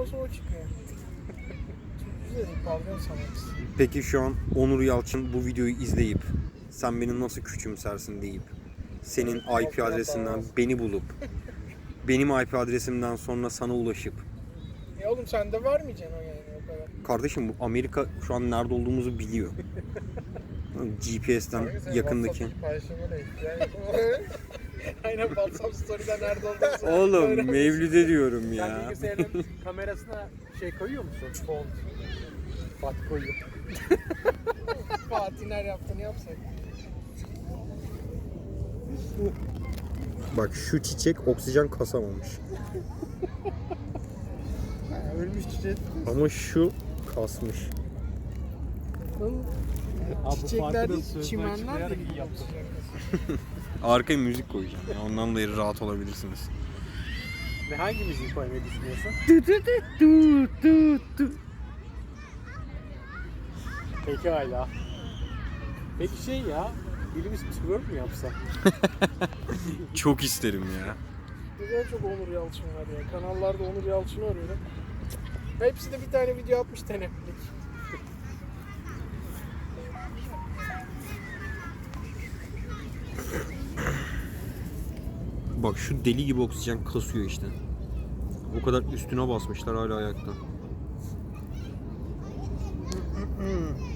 poposu o çıkıyor. Çok güzel bir pavyon sanatçısı. Peki şu an Onur Yalçın bu videoyu izleyip sen beni nasıl küçümsersin deyip senin IP adresinden beni bulup benim IP adresimden sonra sana ulaşıp E oğlum sen de vermeyeceksin o yani o kadar. kardeşim bu Amerika şu an nerede olduğumuzu biliyor. GPS'ten yakındaki. Aynen WhatsApp story'den nerede olduğunu Oğlum. Mevlüt'e diyorum Sen ya. bilgisayarın kamerasına şey koyuyor musun? Font. Fat koyuyor. Fatih her yaptığını yapsak. Bak şu çiçek oksijen kasamamış. Ölmüş çiçek. Ama şu kasmış. Çiçekler değil, çimenler de. Arkaya müzik koyacağım ya ondan dolayı rahat olabilirsiniz. Ve hangi müziği koymayı düşünüyorsun? Peki hala. Peki şey ya, birimiz twerk mü yapsa? Çok isterim ya. Güzel çok Onur Yalçın var ya. Kanallarda Onur Yalçın'ı arıyorum. Hepsi de bir tane video atmış teneplik. Bak şu deli gibi oksijen kasıyor işte. O kadar üstüne basmışlar hala ayakta.